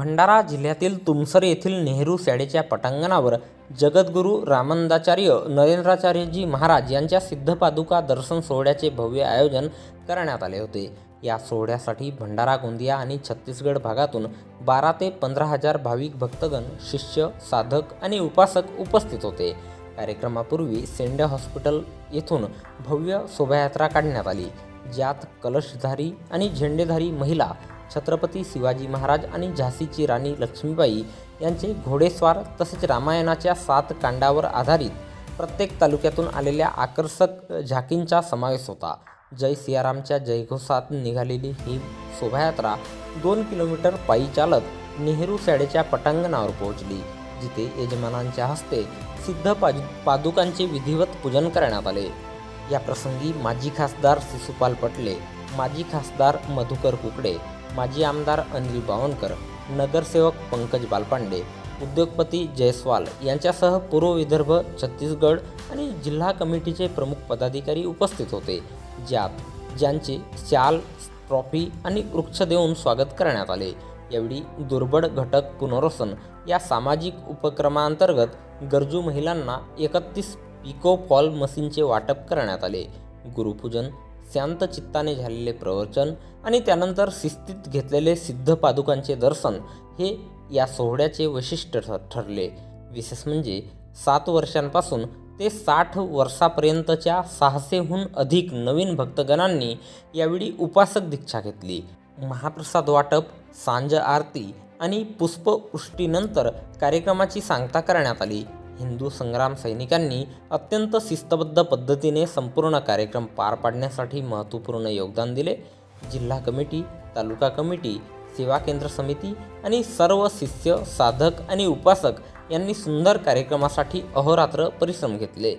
भंडारा जिल्ह्यातील तुमसर येथील नेहरू शाळेच्या पटांगणावर जगद्गुरू रामंदाचार्य नरेंद्राचार्यजी महाराज यांच्या सिद्धपादुका दर्शन सोहळ्याचे भव्य आयोजन करण्यात आले होते. या सोहळ्यासाठी भंडारा गोंदिया आणि छत्तीसगड भागातून बारा ते पंधरा हजार भाविक भक्तगण शिष्य साधक आणि उपासक उपस्थित होते. कार्यक्रमापूर्वी सेंडे हॉस्पिटल येथून भव्य शोभायात्रा काढण्यात आली. ज्यात कलशधारी आणि झेंडेधारी महिला छत्रपती शिवाजी महाराज आणि झाशीची राणी लक्ष्मीबाई यांचे घोडेस्वार तसेच रामायणाच्या सात कांडावर आधारित प्रत्येक तालुक्यातून आलेल्या आकर्षक झाकींचा समावेश होता. जय सियारामच्या जयघोषात निघालेली ही शोभायात्रा दोन किलोमीटर पायी चालत नेहरू शाळेच्या पटांगणावर पोहोचली जिथे यजमानांच्या हस्ते सिद्ध पाज पादुकांचे विधिवत पूजन करण्यात आले. या प्रसंगी माजी खासदार शिशुपाल पटले माजी खासदार मधुकर कुकडे माजी आमदार अनिल बावनकर नगरसेवक पंकज बालपांडे उद्योगपती जयस्वाल यांच्यासह पूर्व विदर्भ छत्तीसगड आणि जिल्हा कमिटीचे प्रमुख पदाधिकारी उपस्थित होते ज्यात ज्यांचे शाल ट्रॉफी आणि वृक्ष देऊन स्वागत करण्यात आले. यावेळी दुर्बळ घटक पुनर्वसन या सामाजिक उपक्रमांतर्गत गरजू महिलांना एकतीस पिको फॉल मशीनचे वाटप करण्यात आले. गुरुपूजन शांत चित्ताने झालेले प्रवचन आणि त्यानंतर शिस्तीत घेतलेले सिद्ध पादुकांचे दर्शन हे या सोहळ्याचे वैशिष्ट्य ठरले. विशेष म्हणजे सात वर्षांपासून ते साठ वर्षापर्यंतच्या सहाशेहून अधिक नवीन भक्तगणांनी यावेळी उपासक दीक्षा घेतली. महाप्रसाद वाटप सांज आरती आणि पुष्पवृष्टीनंतर कार्यक्रमाची सांगता करण्यात आली. हिंदू संग्राम सैनिकांनी अत्यंत शिस्तबद्ध पद्धतीने संपूर्ण कार्यक्रम पार पाडण्यासाठी महत्त्वपूर्ण योगदान दिले. जिल्हा कमिटी तालुका कमिटी सेवा केंद्र समिती आणि सर्व शिष्य साधक आणि उपासक यांनी सुंदर कार्यक्रमासाठी अहोरात्र परिश्रम घेतले.